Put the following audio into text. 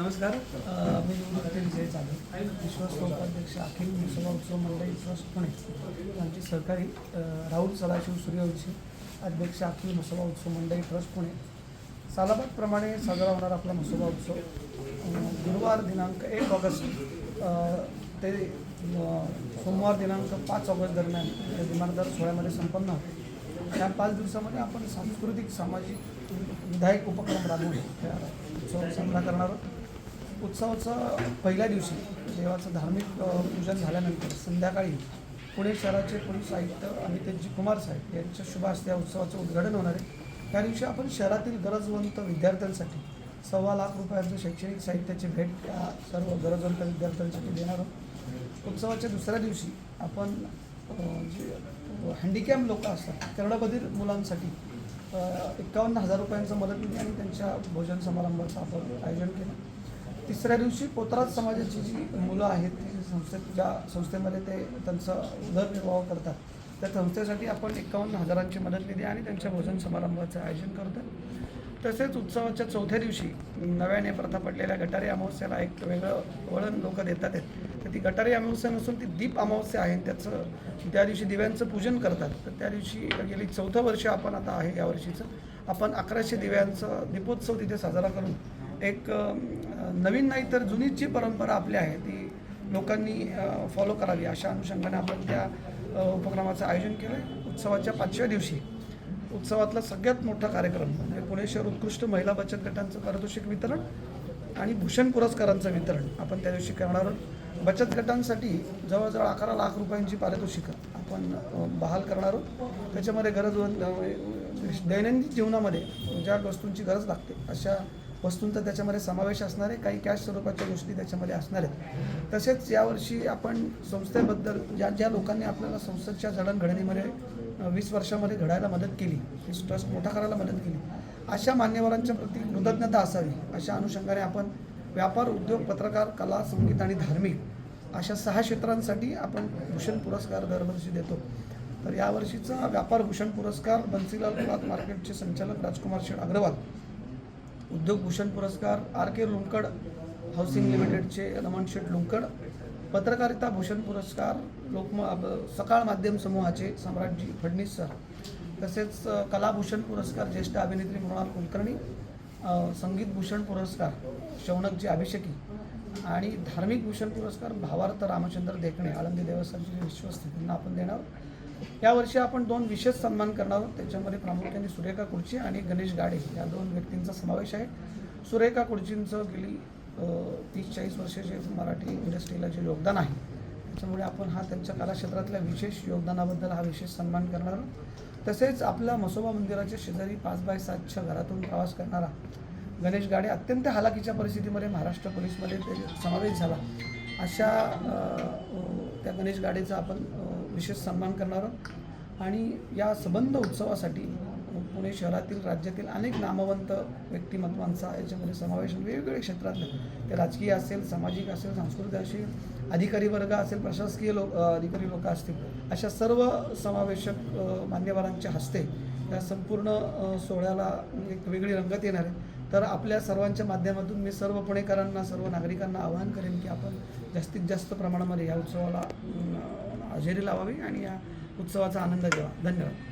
नमस्कार. मी निवृत्ती विजय चालू विश्वास उपाध्यक्ष अखिल मुसलमान उत्सव मंडळ विश्वास पुणे. आमचे सहकारी राहुल सदाशिव सूर्यवंशी अध्यक्ष अखिल मसोबा उत्सव मंडळी ट्रस्ट पुणे. सालाबादप्रमाणे साजरा होणारा आपला मसोबा उत्सव. गुरुवार दिनांक एक ऑगस्ट ते सोमवार दिनांक पाच ऑगस्ट दरम्यान या विमानदार सोहळ्यामध्ये संपन्न होते त्या पाच दिवसामध्ये आपण सांस्कृतिक सामाजिक विधायक उपक्रम राबवून त्या उत्सव साजरा करणार आहोत. उत्सवाचं पहिल्या दिवशी देवाचं धार्मिक पूजन झाल्यानंतर संध्याकाळी पुणे शहराचे पोलीस आयुक्त अमितेशजी कुमार साहेब यांच्या शुभ हस्ते या उत्सवाचं उद्घाटन होणार आहे. त्या दिवशी आपण शहरातील गरजवंत विद्यार्थ्यांसाठी सव्वा लाख रुपयांचं शैक्षणिक साहित्याची भेट त्या सर्व गरजवंत विद्यार्थ्यांसाठी देणार आहोत. उत्सवाच्या दुसऱ्या दिवशी आपण जे हँडिकॅम लोक असतात कर्णबधीर मुलांसाठी एक्कावन्न एकावन्न हजार रुपयांचं मदत मिळते आणि त्यांच्या भोजन समारंभाचं आपण आयोजन केलं. तिसऱ्या दिवशी पोतराज समाजाची जी मुलं आहेत ती संस्थेत ज्या संस्थेमध्ये ते त्यांचा उदरनिर्वाह करतात. त्या संस्थेसाठी आपण एकावन्न हजारांची मदत निधी आणि त्यांच्या भोजन समारंभाचं आयोजन करतो तसेच उत्सवाच्या चौथ्या दिवशी नव्याने प्रथा पडलेल्या गटारी अमावस्याला एक वेगळं वळण लोक देतात आहेत. तर ती गटारी अमावस्या नसून ती दीप अमावस्या आहे त्याचं त्या दिवशी दिव्यांचं पूजन करतात. तर त्या दिवशी गेली चौथं वर्ष आपण आता आहे यावर्षीचं आपण अकराशे दिव्यांचं दीपोत्सव तिथे साजरा करून एक नवीन नाही तर जुनीच जी परंपरा आपली आहे ती लोकांनी फॉलो करावी अशा अनुषंगाने आपण त्या उपक्रमाचं आयोजन केलं आहे उत्सवाच्या पाचव्या दिवशी उत्सवातला सगळ्यात मोठा कार्यक्रम म्हणजे पुणे शहर उत्कृष्ट महिला बचत गटांचं पारितोषिक वितरण आणि भूषण पुरस्कारांचं वितरण आपण त्या दिवशी करणार आहोत. बचत गटांसाठी जवळजवळ अकरा लाख रुपयांची पारितोषिकं आपण बहाल करणार आहोत. त्याच्यामध्ये गरज दैनंदिन जीवनामध्ये ज्या वस्तूंची गरज लागते अशा वस्तूंचा त्याच्यामध्ये समावेश असणार आहे काही कॅश स्वरूपाच्या गोष्टी त्याच्यामध्ये असणार आहेत. तसेच यावर्षी आपण संस्थेबद्दल ज्या ज्या लोकांनी आपल्याला संस्थेच्या जडणघडणीमध्ये वीस वर्षामध्ये घडायला मदत केली ही ट्रस्ट मोठा करायला मदत केली अशा मान्यवरांच्या प्रती कृतज्ञता असावी अशा अनुषंगाने आपण व्यापार उद्योग पत्रकार कला संगीत आणि धार्मिक अशा सहा क्षेत्रांसाठी आपण भूषण पुरस्कार दरवर्षी देतो. तर यावर्षीचा व्यापार भूषण पुरस्कार बन्सीलाल क्लॉथ मार्केटचे संचालक राजकुमार शेठ अग्रवाल उद्योग भूषण पुरस्कार आर के लुंकड हाऊसिंग लिमिटेडचे रमण शेठ लुंकड पत्रकारिता भूषण पुरस्कार लोकम सकाळ माध्यम समूहाचे सम्राटजी फडणीस सर तसेच कलाभूषण पुरस्कार ज्येष्ठ अभिनेत्री मृणाल कुलकर्णी संगीत भूषण पुरस्कार शौनकजी अभिषेकी आणि धार्मिक भूषण पुरस्कार भावार्थ रामचंद्र देखणे आळंदी देवस्थानचे विश्वस्त त्यांना आपण देणार यावर्षी आपण दोन विशेष सन्मान करणार आहोत. त्याच्यामध्ये प्रामुख्याने सुरेखा कुडची आणि गणेश गाडे या दोन व्यक्तींचा समावेश आहे. सुरेखा कुडचींचं गेली तीस चाळीस वर्षाचे मराठी इंडस्ट्रीला जे योगदान आहे त्याच्यामुळे आपण हा त्यांच्या कलाक्षेत्रातल्या विशेष योगदानाबद्दल हा विशेष सन्मान करणार आहोत. तसेच आपल्या मसोबा मंदिराच्या शेजारी पाच बाय सातच्या घरातून प्रवास करणारा गणेश गाडे अत्यंत हालाकीच्या परिस्थितीमध्ये महाराष्ट्र पोलीसमध्ये ते समावेश झाला. अशा त्या गणेश गाडेचा आपण विशेष सन्मान करणार आहोत. आणि या सबंध उत्सवासाठी पुणे शहरातील राज्यातील अनेक नामवंत व्यक्तिमत्वांचा याच्यामध्ये समावेश वेगवेगळ्या क्षेत्रातले ते राजकीय असेल सामाजिक असेल सांस्कृतिक असेल अधिकारी वर्ग असेल प्रशासकीय लोक अधिकारी लोक असतील. अशा सर्व समावेशक मान्यवरांच्या हस्ते या संपूर्ण सोहळ्याला एक वेगळी रंगत येणार आहे. तर आपल्या सर्वांच्या माध्यमातून मी सर्व पुणेकरांना सर्व नागरिकांना आवाहन करेन की आपण जास्तीत जास्त प्रमाणामध्ये या उत्सवाला हजेरी लावावी आणि या उत्सवाचा आनंद घ्यावा. धन्यवाद.